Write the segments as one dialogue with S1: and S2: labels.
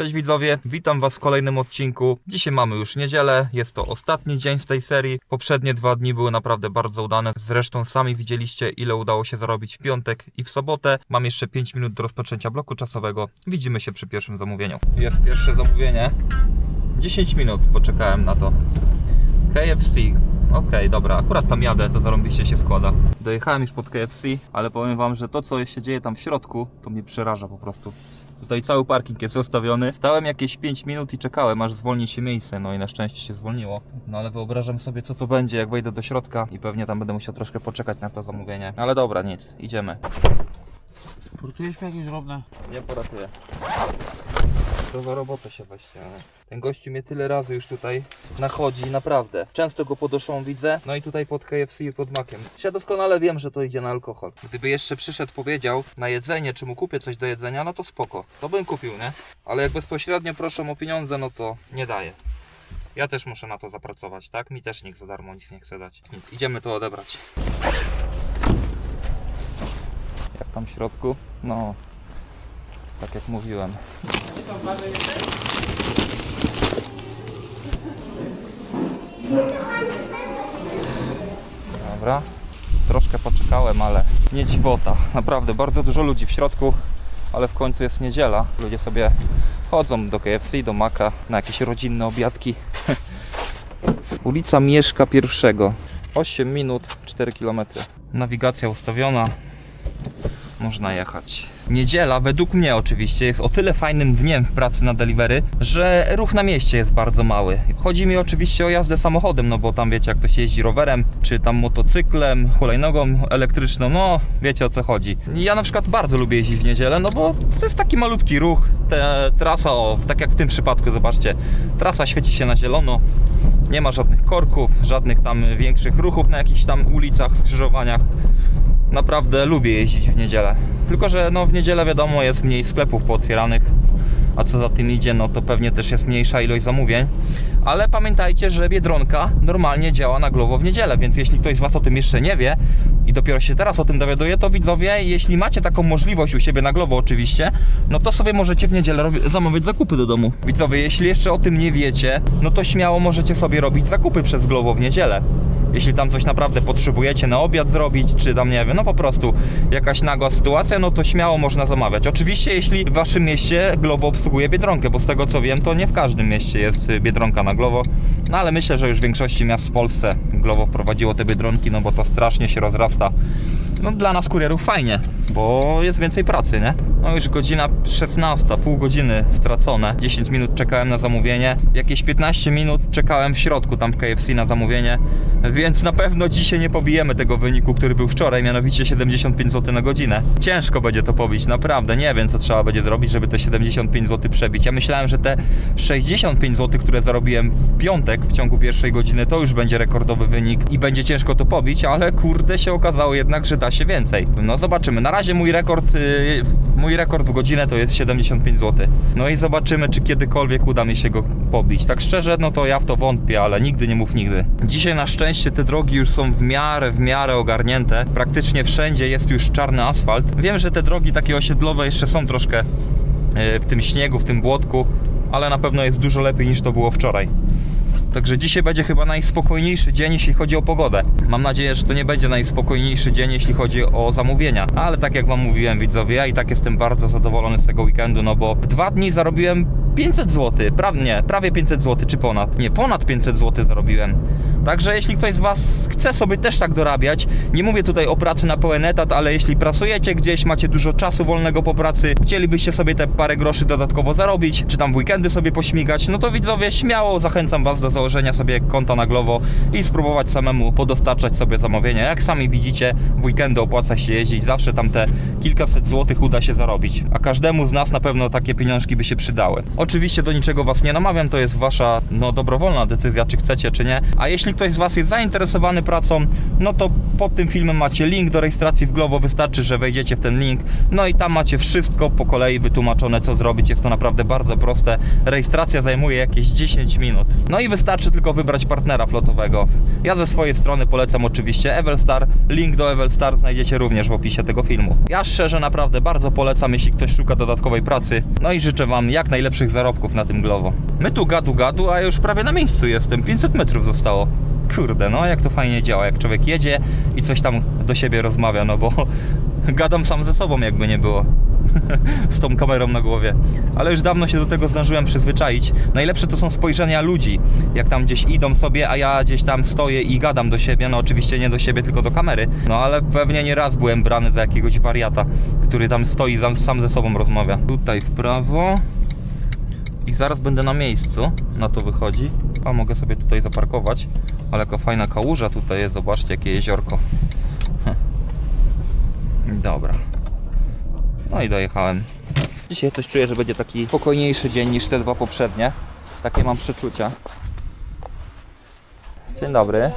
S1: Cześć widzowie, witam was w kolejnym odcinku. Dzisiaj mamy już niedzielę, jest to ostatni dzień z tej serii. Poprzednie dwa dni były naprawdę bardzo udane. Zresztą sami widzieliście ile udało się zarobić w piątek i w sobotę. Mam jeszcze 5 minut do rozpoczęcia bloku czasowego. Widzimy się przy pierwszym zamówieniu. Jest pierwsze zamówienie. 10 minut poczekałem na to. KFC. Okej, dobra, akurat tam jadę, to zarąbiście się składa. Dojechałem już pod KFC, ale powiem wam, że to co się dzieje tam w środku, to mnie przeraża po prostu. Tutaj cały parking jest zostawiony. Stałem jakieś 5 minut i czekałem, aż zwolni się miejsce, no i na szczęście się zwolniło. No ale wyobrażam sobie, co to będzie, jak wejdę do środka i pewnie tam będę musiał troszkę poczekać na to zamówienie. Ale dobra, nic, idziemy.
S2: Portujesz mi jakieś drobne?
S1: Nie poratuję. To za robotę się weźcie. Ten gościu mnie tyle razy już tutaj nachodzi, naprawdę. Często go podoszą widzę, no i tutaj pod KFC i pod makiem. Ja doskonale wiem, że to idzie na alkohol. Gdyby jeszcze przyszedł, powiedział na jedzenie, czy mu kupię coś do jedzenia, no to spoko. To bym kupił, nie? Ale jak bezpośrednio proszą o pieniądze, no to nie daję. Ja też muszę na to zapracować, tak? Mi też nikt za darmo nic nie chce dać. Nic, idziemy to odebrać. Jak tam w środku? No, tak jak mówiłem. Dobra, troszkę poczekałem, ale nie dziwota. Naprawdę bardzo dużo ludzi w środku, ale w końcu jest niedziela. Ludzie sobie chodzą do KFC, do Maka na jakieś rodzinne obiadki. Ulica Mieszka pierwszego. 8 minut, 4 km. Nawigacja ustawiona. Można jechać. Niedziela, według mnie oczywiście, jest o tyle fajnym dniem w pracy na delivery, że ruch na mieście jest bardzo mały. Chodzi mi oczywiście o jazdę samochodem, no bo tam wiecie, jak ktoś jeździ rowerem, czy tam motocyklem, hulajnogą elektryczną, no wiecie o co chodzi. Ja na przykład bardzo lubię jeździć w niedzielę, no bo to jest taki malutki ruch. Trasa, o, tak jak w tym przypadku, zobaczcie, trasa świeci się na zielono, nie ma żadnych korków, żadnych tam większych ruchów na jakichś tam ulicach, skrzyżowaniach. Naprawdę lubię jeździć w niedzielę. Tylko, że no w niedzielę wiadomo jest mniej sklepów pootwieranych, a co za tym idzie, no to pewnie też jest mniejsza ilość zamówień. Ale pamiętajcie, że Biedronka normalnie działa na Glovo w niedzielę, więc jeśli ktoś z Was o tym jeszcze nie wie i dopiero się teraz o tym dowiaduje, to widzowie, jeśli macie taką możliwość u siebie na Glovo oczywiście, no to sobie możecie w niedzielę zamawiać zakupy do domu. Widzowie, jeśli jeszcze o tym nie wiecie, no to śmiało możecie sobie robić zakupy przez Glovo w niedzielę. Jeśli tam coś naprawdę potrzebujecie na obiad zrobić, czy tam nie wiem, no po prostu jakaś nagła sytuacja, no to śmiało można zamawiać. Oczywiście, jeśli w waszym mieście Glovo obsługuje Biedronkę, bo z tego co wiem, to nie w każdym mieście jest Biedronka na Glovo. No ale myślę, że już w większości miast w Polsce Glovo wprowadziło te Biedronki, no bo to strasznie się rozrasta. No dla nas kurierów fajnie, bo jest więcej pracy, nie? No już godzina 16, pół godziny stracone. 10 minut czekałem na zamówienie. Jakieś 15 minut czekałem w środku tam w KFC na zamówienie. Więc na pewno dzisiaj nie pobijemy tego wyniku, który był wczoraj, mianowicie 75 zł na godzinę. Ciężko będzie to pobić, naprawdę. Nie wiem, co trzeba będzie zrobić, żeby te 75 zł przebić. Ja myślałem, że te 65 zł, które zarobiłem w piątek w ciągu pierwszej godziny, to już będzie rekordowy wynik i będzie ciężko to pobić, ale kurde się okazało jednak, że da się więcej. No zobaczymy. Na razie mój rekord, yy, mój rekord w godzinę to jest 75 zł. No i zobaczymy, czy kiedykolwiek uda mi się go pobić. Tak szczerze, no to ja w to wątpię, ale nigdy nie mów nigdy. Dzisiaj na szczęście te drogi już są w miarę, w miarę ogarnięte. Praktycznie wszędzie jest już czarny asfalt. Wiem, że te drogi takie osiedlowe jeszcze są troszkę yy, w tym śniegu, w tym błotku, ale na pewno jest dużo lepiej niż to było wczoraj. Także dzisiaj będzie chyba najspokojniejszy dzień, jeśli chodzi o pogodę. Mam nadzieję, że to nie będzie najspokojniejszy dzień, jeśli chodzi o zamówienia. Ale tak jak Wam mówiłem, widzowie, ja i tak jestem bardzo zadowolony z tego weekendu, no bo w dwa dni zarobiłem 500 zł. Pra nie, prawie 500 zł, czy ponad. Nie, ponad 500 zł zarobiłem. Także jeśli ktoś z Was chce sobie też tak dorabiać, nie mówię tutaj o pracy na pełen etat, ale jeśli pracujecie gdzieś, macie dużo czasu wolnego po pracy, chcielibyście sobie te parę groszy dodatkowo zarobić, czy tam w weekendy sobie pośmigać, no to widzowie, śmiało zachęcam Was do założenia sobie konta na Glovo i spróbować samemu podostarczać sobie zamówienia. Jak sami widzicie, w weekendy opłaca się jeździć, zawsze tam te kilkaset złotych uda się zarobić, a każdemu z nas na pewno takie pieniążki by się przydały. Oczywiście do niczego Was nie namawiam, to jest Wasza no, dobrowolna decyzja, czy chcecie, czy nie, a jeśli ktoś z Was jest zainteresowany pracą, no to pod tym filmem macie link do rejestracji w Glovo, wystarczy, że wejdziecie w ten link, no i tam macie wszystko po kolei wytłumaczone, co zrobić, jest to naprawdę bardzo proste, rejestracja zajmuje jakieś 10 minut, no i wystarczy tylko wybrać partnera flotowego. Ja ze swojej strony polecam oczywiście Evelstar, link do Evelstar znajdziecie również w opisie tego filmu. Ja szczerze naprawdę bardzo polecam, jeśli ktoś szuka dodatkowej pracy, no i życzę Wam jak najlepszych zarobków na tym Glovo. My tu gadu gadu, a już prawie na miejscu jestem. 500 metrów zostało. Kurde, no jak to fajnie działa, jak człowiek jedzie i coś tam do siebie rozmawia, no bo gadam sam ze sobą, jakby nie było. z tą kamerą na głowie. Ale już dawno się do tego zdążyłem przyzwyczaić. Najlepsze to są spojrzenia ludzi, jak tam gdzieś idą sobie, a ja gdzieś tam stoję i gadam do siebie. No oczywiście nie do siebie, tylko do kamery. No ale pewnie nie raz byłem brany za jakiegoś wariata, który tam stoi sam- sam ze sobą rozmawia. Tutaj w prawo. I zaraz będę na miejscu. Na to wychodzi. A mogę sobie tutaj zaparkować. Ale jaka fajna kałuża tutaj jest. Zobaczcie jakie jeziorko. Dobra. No i dojechałem. Dzisiaj coś czuję, że będzie taki spokojniejszy dzień niż te dwa poprzednie. Takie mam przeczucia. Dzień dobry.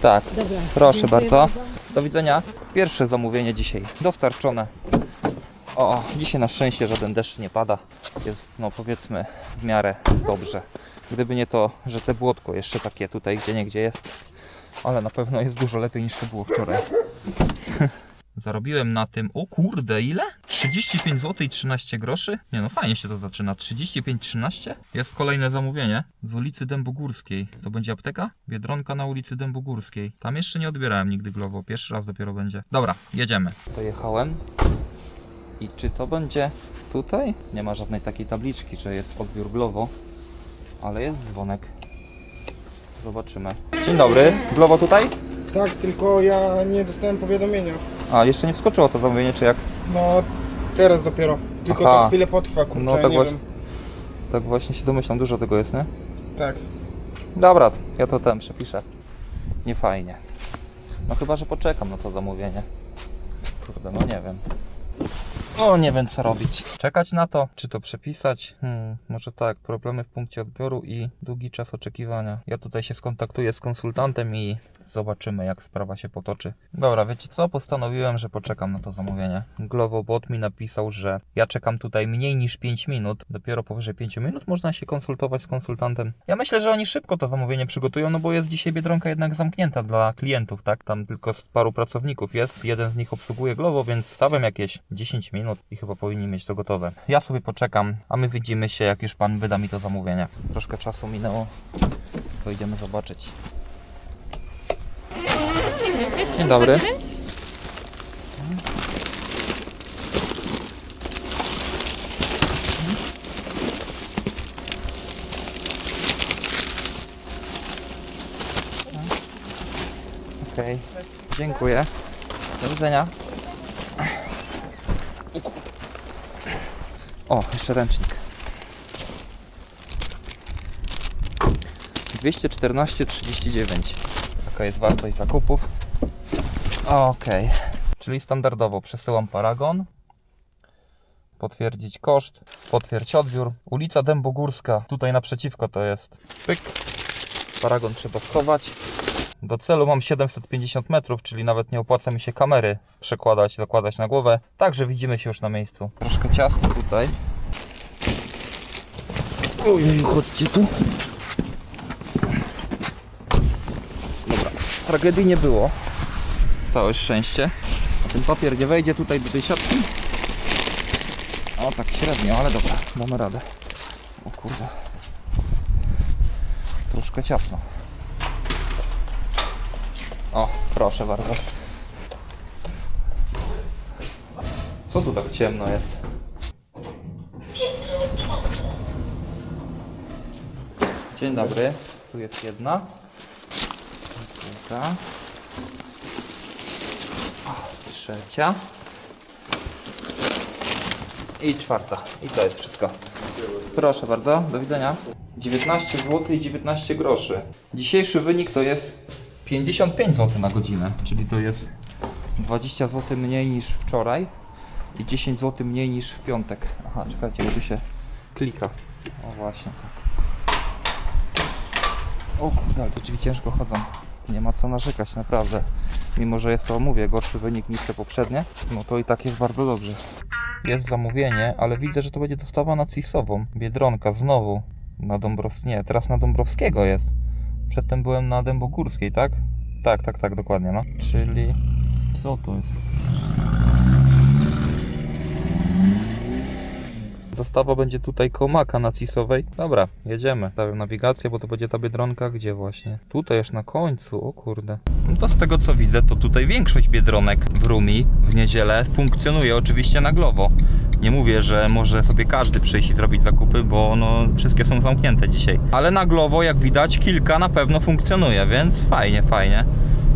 S1: Tak, proszę bardzo. Do widzenia. Pierwsze zamówienie dzisiaj dostarczone. O, dzisiaj na szczęście żaden deszcz nie pada. Jest, no powiedzmy, w miarę dobrze. Gdyby nie to, że te błotko jeszcze takie tutaj gdzie niegdzie jest, ale na pewno jest dużo lepiej niż to było wczoraj. Zarobiłem na tym, o kurde, ile? 35 zł i 13 groszy? Nie no, fajnie się to zaczyna. 35-13? Jest kolejne zamówienie z ulicy Dębogórskiej. To będzie apteka? Biedronka na ulicy Dębogórskiej. Tam jeszcze nie odbierałem nigdy Glovo, pierwszy raz dopiero będzie. Dobra, jedziemy. Dojechałem. I czy to będzie tutaj? Nie ma żadnej takiej tabliczki, że jest odbiór Glovo, ale jest dzwonek. Zobaczymy. Dzień dobry, Glovo tutaj?
S3: Tak, tylko ja nie dostałem powiadomienia.
S1: A, jeszcze nie wskoczyło to zamówienie, czy jak?
S3: No teraz dopiero. Tylko
S1: Aha.
S3: to chwilę potrwa, kurczę,
S1: No tak
S3: nie
S1: właśnie.
S3: wiem.
S1: Tak właśnie się domyślam, dużo tego jest, nie?
S3: Tak.
S1: Dobra, ja to tam przepiszę. Nie fajnie. No chyba, że poczekam na to zamówienie. Kurde, no nie wiem. O, nie wiem co robić. Czekać na to, czy to przepisać? Hmm, może tak, problemy w punkcie odbioru i długi czas oczekiwania. Ja tutaj się skontaktuję z konsultantem i zobaczymy jak sprawa się potoczy. Dobra, wiecie co? Postanowiłem, że poczekam na to zamówienie. Glowobot mi napisał, że ja czekam tutaj mniej niż 5 minut. Dopiero powyżej 5 minut można się konsultować z konsultantem. Ja myślę, że oni szybko to zamówienie przygotują, no bo jest dzisiaj Biedronka jednak zamknięta dla klientów, tak? Tam tylko z paru pracowników jest. Jeden z nich obsługuje Glovo, więc stawiam jakieś 10 minut i chyba powinni mieć to gotowe. Ja sobie poczekam, a my widzimy się, jak już pan wyda mi to zamówienie. Troszkę czasu minęło, to idziemy zobaczyć. Dzień dobry. Okej, dziękuję. Do widzenia. O, jeszcze ręcznik. 214,39. Taka jest wartość zakupów. Okej. Czyli standardowo przesyłam paragon. Potwierdzić koszt. Potwierdź odbiór. Ulica Dębogórska. Tutaj naprzeciwko to jest. Pyk. Paragon trzeba schować. Do celu mam 750 metrów, czyli nawet nie opłaca mi się kamery przekładać, zakładać na głowę. Także widzimy się już na miejscu. Troszkę ciasno tutaj. Ojej, chodźcie tu. Dobra, tragedii nie było. Całe szczęście. Ten papier nie wejdzie tutaj do tej siatki. O, tak średnio, ale dobra, damy radę. O kurde. Troszkę ciasno. O, proszę bardzo. Co tu tak ciemno jest? Dzień dobry. Tu jest jedna. Druga. Trzecia. I czwarta. I to jest wszystko. Proszę bardzo, do widzenia. 19 zł i 19 groszy. Dzisiejszy wynik to jest 55 zł na godzinę, czyli to jest 20 zł mniej niż wczoraj i 10 zł mniej niż w piątek. Aha, czekajcie, bo tu się klika. O właśnie tak. O kurde, ale te drzwi ciężko chodzą. Nie ma co narzekać, naprawdę. Mimo, że jest to, mówię, gorszy wynik niż te poprzednie, no to i tak jest bardzo dobrze. Jest zamówienie, ale widzę, że to będzie dostawa na Cisową. Biedronka znowu. Na Dąbrow... Nie, teraz na Dąbrowskiego jest. Przedtem byłem na Dębogórskiej, tak? Tak, tak, tak, dokładnie, no. Czyli... Co to jest? Dostawa będzie tutaj komaka na Cisowej. Dobra, jedziemy. Stawiam nawigację, bo to będzie ta Biedronka. Gdzie właśnie? Tutaj aż na końcu, o kurde. No to z tego co widzę, to tutaj większość Biedronek w Rumi w niedzielę funkcjonuje oczywiście na Glovo. Nie mówię, że może sobie każdy przyjść i zrobić zakupy, bo no wszystkie są zamknięte dzisiaj. Ale na Glovo, jak widać, kilka na pewno funkcjonuje, więc fajnie, fajnie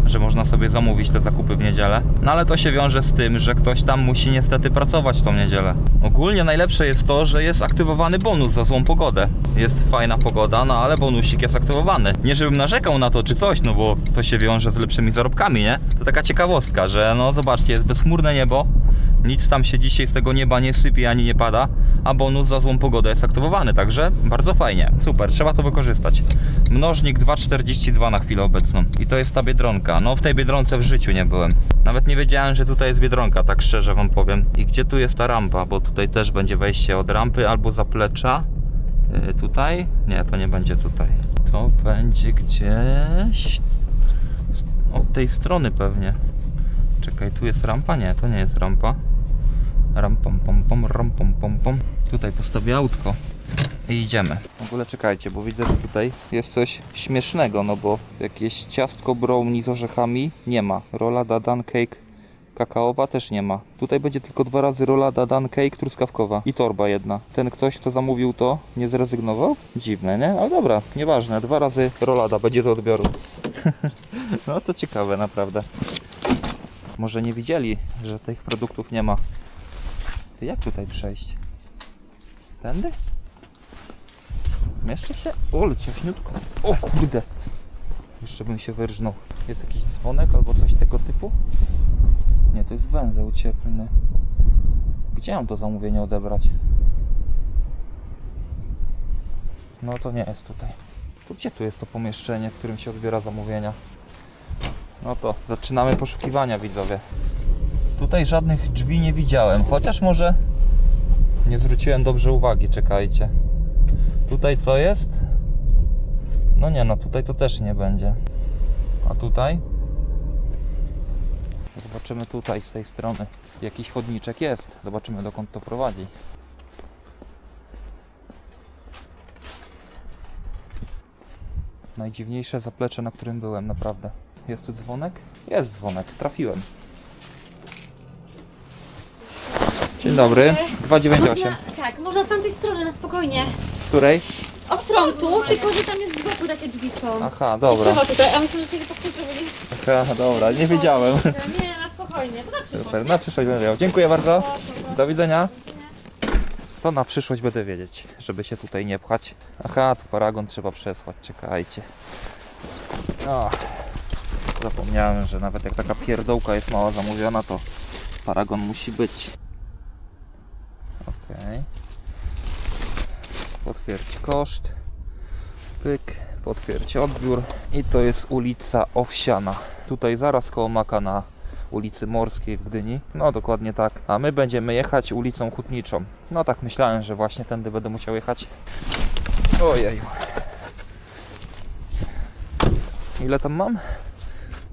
S1: że można sobie zamówić te zakupy w niedzielę. No ale to się wiąże z tym, że ktoś tam musi niestety pracować w tą niedzielę. Ogólnie najlepsze jest to, że jest aktywowany bonus za złą pogodę. Jest fajna pogoda, no ale bonusik jest aktywowany. Nie żebym narzekał na to czy coś, no bo to się wiąże z lepszymi zarobkami, nie? To taka ciekawostka, że no zobaczcie, jest bezchmurne niebo, nic tam się dzisiaj z tego nieba nie sypie ani nie pada, a bonus za złą pogodę jest aktywowany, także bardzo fajnie. Super, trzeba to wykorzystać. Mnożnik 2,42 na chwilę obecną. I to jest ta Biedronka. No w tej Biedronce w życiu nie byłem. Nawet nie wiedziałem, że tutaj jest Biedronka, tak szczerze wam powiem. I gdzie tu jest ta rampa, bo tutaj też będzie wejście od rampy albo zaplecza. Yy, tutaj? Nie, to nie będzie tutaj. To będzie gdzieś od tej strony pewnie. Czekaj, tu jest rampa? Nie, to nie jest rampa. Ram pom pom pom, pom pom pom. Tutaj postawię autko i idziemy. W ogóle czekajcie, bo widzę, że tutaj jest coś śmiesznego, no bo jakieś ciastko brownie z orzechami nie ma. Rola dadan cake kakaowa też nie ma. Tutaj będzie tylko dwa razy rola dadan cake truskawkowa i torba jedna. Ten ktoś, kto zamówił to, nie zrezygnował? Dziwne, nie? Ale dobra, nieważne. Dwa razy rolada będzie do odbioru. no to ciekawe, naprawdę. Może nie widzieli, że tych produktów nie ma. Ty jak tutaj przejść? Tędy? Mieszczę się? O, ciaśniutko. O kurde! Jeszcze bym się wyrżnął. Jest jakiś dzwonek albo coś tego typu? Nie, to jest węzeł cieplny. Gdzie mam to zamówienie odebrać? No to nie jest tutaj. To gdzie tu jest to pomieszczenie, w którym się odbiera zamówienia? No to zaczynamy poszukiwania widzowie. Tutaj żadnych drzwi nie widziałem, chociaż może nie zwróciłem dobrze uwagi, czekajcie. Tutaj co jest? No nie, no tutaj to też nie będzie. A tutaj? Zobaczymy tutaj z tej strony. Jakiś chodniczek jest. Zobaczymy dokąd to prowadzi. Najdziwniejsze zaplecze, na którym byłem, naprawdę. Jest tu dzwonek? Jest dzwonek, trafiłem. Dzień dobry. 298.
S4: Można, tak, można z tamtej strony na spokojnie.
S1: Której?
S4: Od frontu, tylko że tam jest z boku takie drzwi są.
S1: Aha, dobra.
S4: Trzeba tutaj, a myślę, że sobie powtórzyli.
S1: Aha, dobra, nie wiedziałem.
S4: Nie, na spokojnie, to na przyszłość.
S1: Super,
S4: nie?
S1: na przyszłość będę wiedział. Dziękuję bardzo. Do widzenia. To na przyszłość będę wiedzieć, żeby się tutaj nie pchać. Aha, tu paragon trzeba przesłać, czekajcie. O, zapomniałem, że nawet jak taka pierdołka jest mała zamówiona, to paragon musi być. Okej. Potwierdź koszt. Pyk, potwierdź odbiór. I to jest ulica Owsiana. Tutaj zaraz koło Maka na ulicy Morskiej w Gdyni. No dokładnie tak. A my będziemy jechać ulicą Hutniczą. No tak myślałem, że właśnie tędy będę musiał jechać. Ojej. Ile tam mam?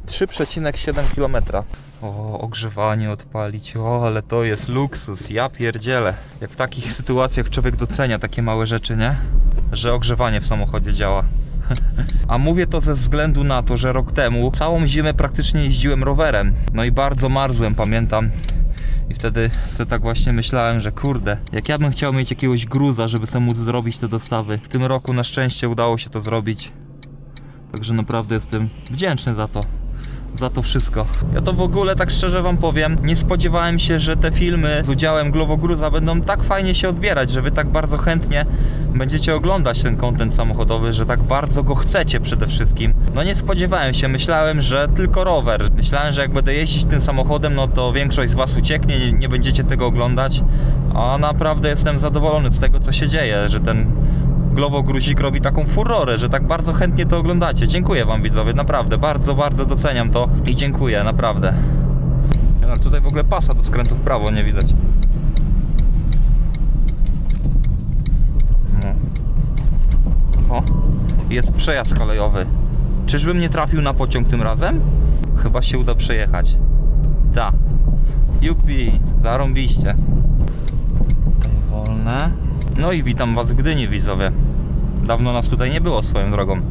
S1: 3,7 km. O, ogrzewanie odpalić. O, ale to jest luksus. Ja pierdzielę. Jak w takich sytuacjach człowiek docenia takie małe rzeczy, nie? Że ogrzewanie w samochodzie działa. A mówię to ze względu na to, że rok temu całą zimę praktycznie jeździłem rowerem. No i bardzo marzłem, pamiętam. I wtedy, wtedy tak właśnie myślałem, że kurde, jak ja bym chciał mieć jakiegoś gruza, żeby sobie móc zrobić te dostawy. W tym roku na szczęście udało się to zrobić. Także naprawdę jestem wdzięczny za to. Za to wszystko. Ja to w ogóle tak szczerze wam powiem, nie spodziewałem się, że te filmy z udziałem Glowogruza będą tak fajnie się odbierać, że wy tak bardzo chętnie będziecie oglądać ten content samochodowy, że tak bardzo go chcecie przede wszystkim. No nie spodziewałem się, myślałem, że tylko rower. Myślałem, że jak będę jeździć tym samochodem, no to większość z was ucieknie, nie, nie będziecie tego oglądać. A naprawdę jestem zadowolony z tego, co się dzieje, że ten Glowo Gruzik robi taką furorę, że tak bardzo chętnie to oglądacie. Dziękuję Wam widzowie, naprawdę, bardzo, bardzo doceniam to i dziękuję, naprawdę. No, tutaj w ogóle pasa do skrętu w prawo nie widać. No. O, jest przejazd kolejowy. Czyżbym nie trafił na pociąg tym razem? Chyba się uda przejechać. Ta. Jupi, zarąbiście. Wolne. No i witam Was w Gdyni, widzowie. Dawno nas tutaj nie było swoją drogą.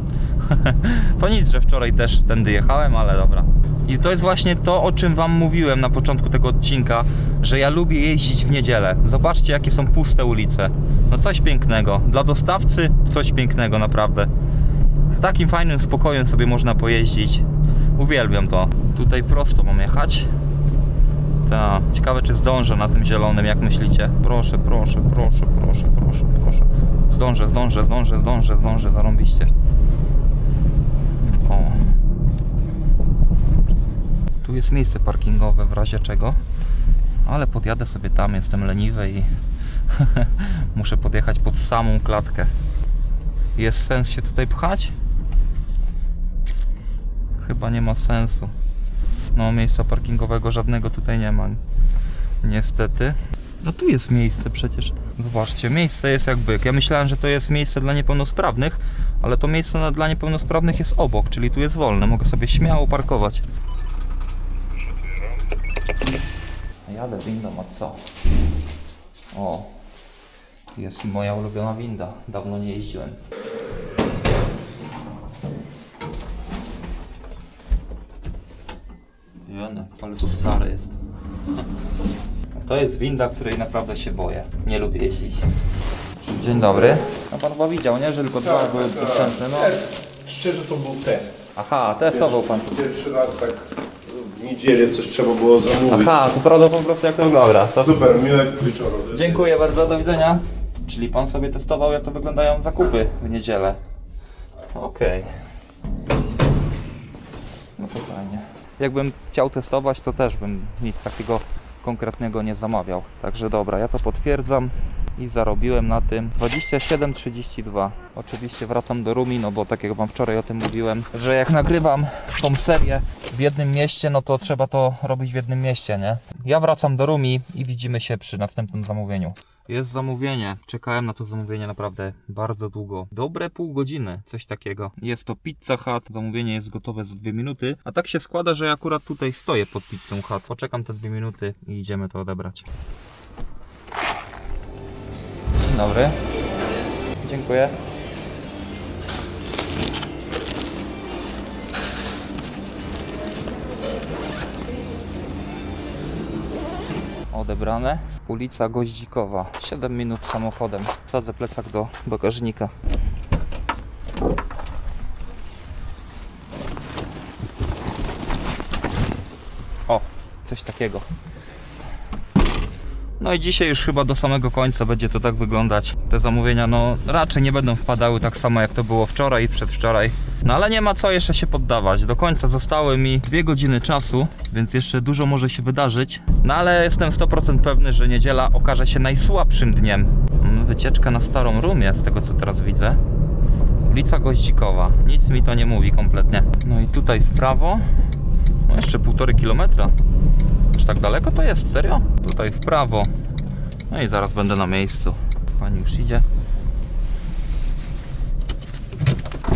S1: to nic, że wczoraj też tędy jechałem, ale dobra. I to jest właśnie to, o czym Wam mówiłem na początku tego odcinka, że ja lubię jeździć w niedzielę. Zobaczcie, jakie są puste ulice. No coś pięknego. Dla dostawcy coś pięknego, naprawdę. Z takim fajnym spokojem sobie można pojeździć. Uwielbiam to. Tutaj prosto mam jechać. Tak, ciekawe czy zdążę na tym zielonym, jak myślicie? Proszę, proszę, proszę, proszę, proszę, proszę. Zdążę, zdążę, zdążę, zdążę, zdążę, zarąbiście. O. Tu jest miejsce parkingowe w razie czego. Ale podjadę sobie tam, jestem leniwy i muszę podjechać pod samą klatkę. Jest sens się tutaj pchać? Chyba nie ma sensu. No, miejsca parkingowego żadnego tutaj nie ma. Niestety. No tu jest miejsce przecież. Zobaczcie, miejsce jest jak byk. Ja myślałem, że to jest miejsce dla niepełnosprawnych, ale to miejsce na- dla niepełnosprawnych jest obok, czyli tu jest wolne. Mogę sobie śmiało parkować. Jadę windą, a co? O, jest moja ulubiona winda. Dawno nie jeździłem. Jene, ale to stare jest. To jest winda, której naprawdę się boję. Nie lubię jeździć. Dzień dobry. A pan chyba widział, nie? Że tylko dwa
S3: Tak,
S1: były
S3: tak.
S1: dostępne. No.
S3: Szczerze to był test.
S1: Aha, testował pan.
S5: Pierwszy raz tak w niedzielę coś trzeba było zamówić.
S1: Aha, to sprawdzał po prostu jak to wygląda. To...
S5: Super, miłego wieczoru.
S1: Dziękuję bardzo, do widzenia. Czyli pan sobie testował, jak to wyglądają zakupy w niedzielę. Okej. No to fajnie. Jakbym chciał testować, to też bym nic takiego konkretnego nie zamawiał. Także dobra, ja to potwierdzam i zarobiłem na tym 27,32. Oczywiście wracam do Rumi, no bo tak jak wam wczoraj o tym mówiłem, że jak nagrywam tą serię w jednym mieście, no to trzeba to robić w jednym mieście, nie? Ja wracam do Rumi i widzimy się przy następnym zamówieniu. Jest zamówienie. Czekałem na to zamówienie naprawdę bardzo długo. Dobre pół godziny, coś takiego. Jest to Pizza Hut. Zamówienie jest gotowe za dwie minuty. A tak się składa, że akurat tutaj stoję pod Pizzą Hut. Poczekam te dwie minuty i idziemy to odebrać. Dzień dobry. Dziękuję. Odebrane. Ulica Goździkowa. 7 minut samochodem. Sadzę plecak do bagażnika. O, coś takiego. No i dzisiaj już chyba do samego końca będzie to tak wyglądać. Te zamówienia no raczej nie będą wpadały tak samo jak to było wczoraj i przedwczoraj. No ale nie ma co jeszcze się poddawać. Do końca zostały mi dwie godziny czasu, więc jeszcze dużo może się wydarzyć. No ale jestem 100% pewny, że niedziela okaże się najsłabszym dniem. Mm, Wycieczka na Starą Rumię, z tego co teraz widzę. Ulica Goździkowa. Nic mi to nie mówi kompletnie. No i tutaj w prawo. No jeszcze półtorej kilometra. Aż tak daleko to jest, serio? Tutaj w prawo. No i zaraz będę na miejscu. Pani już idzie.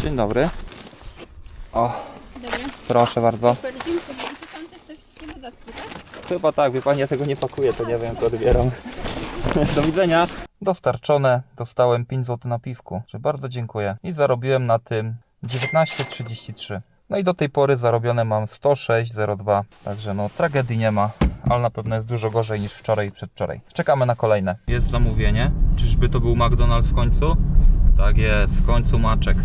S1: Dzień dobry. O,
S6: Dobra,
S1: proszę bardzo.
S6: super, dziękuję. I tu są też te wszystkie dodatki, tak?
S1: Chyba tak, wie pani, ja tego nie pakuję, to nie wiem, jak odbieram. Do widzenia. Dostarczone, dostałem 5 zł na piwku, że bardzo dziękuję. I zarobiłem na tym 19,33. No i do tej pory zarobione mam 106,02. Także no tragedii nie ma, ale na pewno jest dużo gorzej niż wczoraj i przedwczoraj. Czekamy na kolejne. Jest zamówienie. Czyżby to był McDonald's w końcu? Tak jest, w końcu maczek.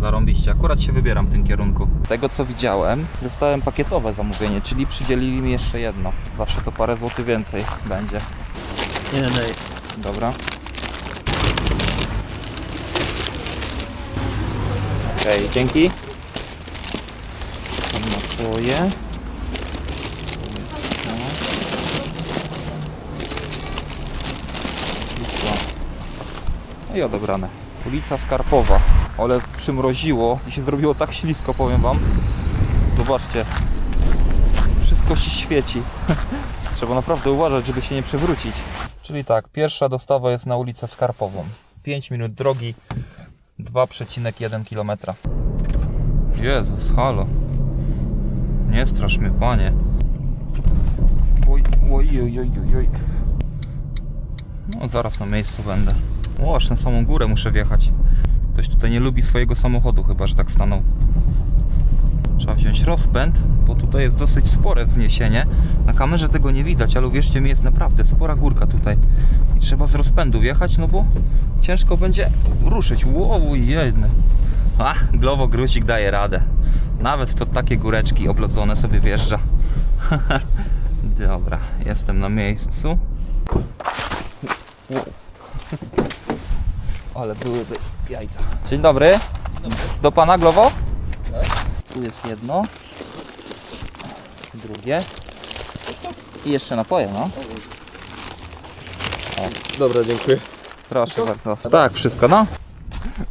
S1: Zarąbiście, akurat się wybieram w tym kierunku. Tego co widziałem, dostałem pakietowe zamówienie, czyli przydzielili mi jeszcze jedno. Zawsze to parę złotych więcej będzie.
S2: Nie, nie, nie.
S1: Dobra. Okej, dzięki. Tam napoje. No i odebrane. Ulica Skarpowa. Ale przymroziło i się zrobiło tak ślisko, powiem wam. Zobaczcie. Wszystko się świeci. Trzeba naprawdę uważać, żeby się nie przewrócić. Czyli tak, pierwsza dostawa jest na ulicę Skarpową. 5 minut drogi, 2,1 km. Jezus, halo. Nie strasz mnie, panie. Oj, oj, oj, oj, oj. No zaraz na miejscu będę. O, aż na samą górę muszę wjechać. Ktoś tutaj nie lubi swojego samochodu, chyba że tak stanął. Trzeba wziąć rozpęd, bo tutaj jest dosyć spore wzniesienie. Na kamerze tego nie widać, ale uwierzcie mi, jest naprawdę spora górka tutaj. I trzeba z rozpędu wjechać, no bo ciężko będzie ruszyć. Wow, jedny. A, Glowo Grusik daje radę. Nawet to takie góreczki oblodzone sobie wjeżdża. Dobra, jestem na miejscu. Wow. Ale byłyby jajca. Dzień dobry. Do pana Glowo? Tu jest jedno. Drugie. I jeszcze napoje, no.
S5: Dobra, dziękuję.
S1: Proszę bardzo. Tak, wszystko, no.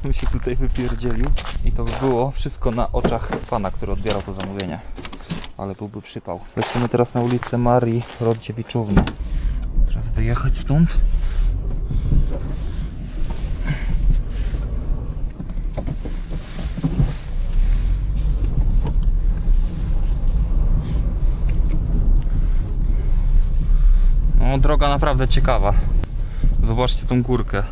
S1: Bym się tutaj wypierdzielił i to by było wszystko na oczach pana, który odbierał to zamówienie. Ale byłby przypał. Lecimy teraz na ulicę Marii Rodziewiczówny. Teraz wyjechać stąd. Droga naprawdę ciekawa. Zobaczcie tą górkę.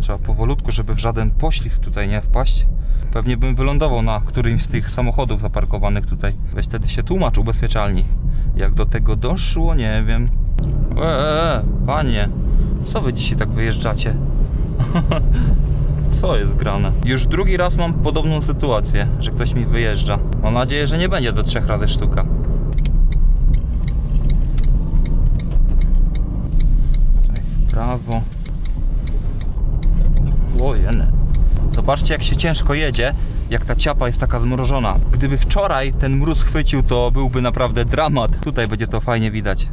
S1: Trzeba powolutku, żeby w żaden poślizg tutaj nie wpaść. Pewnie bym wylądował na którymś z tych samochodów zaparkowanych tutaj. Weź wtedy się tłumacz ubezpieczalni. Jak do tego doszło, nie wiem. Eee, panie, co wy dzisiaj tak wyjeżdżacie? Co jest grane? Już drugi raz mam podobną sytuację, że ktoś mi wyjeżdża. Mam nadzieję, że nie będzie do trzech razy sztuka. Tutaj w prawo. Ojene. Zobaczcie jak się ciężko jedzie, jak ta ciapa jest taka zmrożona. Gdyby wczoraj ten mróz chwycił, to byłby naprawdę dramat. Tutaj będzie to fajnie widać.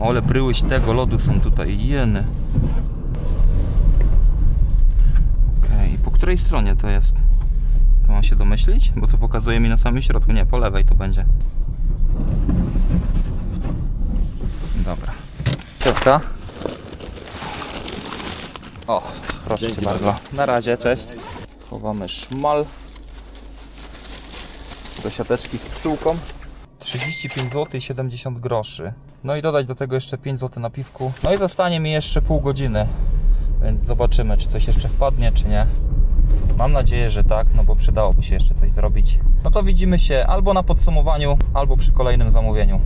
S1: Ale bryłyś tego lodu są tutaj, jeny. Okej, po której stronie to jest? To mam się domyślić? Bo to pokazuje mi na samym środku. Nie, po lewej to będzie. Dobra. Środka. O, proszę cię bardzo. Na razie, cześć. Chowamy szmal. Do siateczki z pszczółką. 35 zł i 70 groszy. No i dodać do tego jeszcze 5 zł na piwku. No i zostanie mi jeszcze pół godziny. Więc zobaczymy, czy coś jeszcze wpadnie, czy nie. Mam nadzieję, że tak, no bo przydałoby się jeszcze coś zrobić. No to widzimy się albo na podsumowaniu, albo przy kolejnym zamówieniu.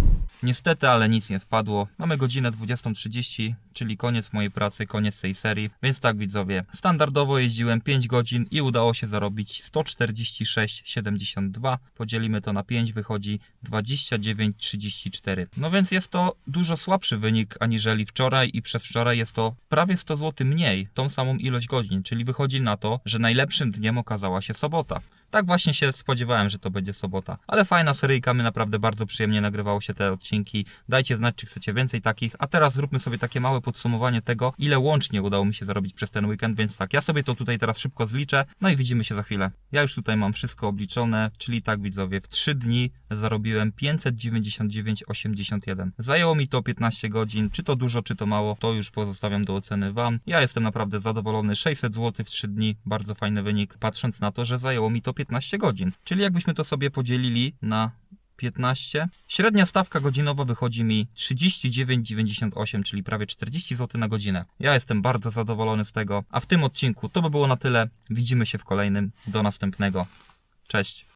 S1: Niestety, ale nic nie wpadło. Mamy godzinę 20.30, czyli koniec mojej pracy, koniec tej serii. Więc tak widzowie, standardowo jeździłem 5 godzin i udało się zarobić 146,72. Podzielimy to na 5, wychodzi 29,34. No więc jest to dużo słabszy wynik aniżeli wczoraj i przez wczoraj jest to prawie 100 zł mniej, tą samą ilość godzin, czyli wychodzi na to, że najlepszym dniem okazała się sobota. Tak właśnie się spodziewałem, że to będzie sobota. Ale fajna seryjka, mi naprawdę bardzo przyjemnie nagrywało się te odcinki. Dajcie znać, czy chcecie więcej takich. A teraz zróbmy sobie takie małe podsumowanie tego, ile łącznie udało mi się zarobić przez ten weekend, więc tak, ja sobie to tutaj teraz szybko zliczę, no i widzimy się za chwilę. Ja już tutaj mam wszystko obliczone, czyli tak widzowie, w 3 dni zarobiłem 599,81. Zajęło mi to 15 godzin, czy to dużo, czy to mało, to już pozostawiam do oceny Wam. Ja jestem naprawdę zadowolony, 600 zł w 3 dni, bardzo fajny wynik, patrząc na to, że zajęło mi to 15 godzin. Czyli jakbyśmy to sobie podzielili na 15. Średnia stawka godzinowa wychodzi mi 39,98, czyli prawie 40 zł na godzinę. Ja jestem bardzo zadowolony z tego, a w tym odcinku to by było na tyle. Widzimy się w kolejnym. Do następnego. Cześć.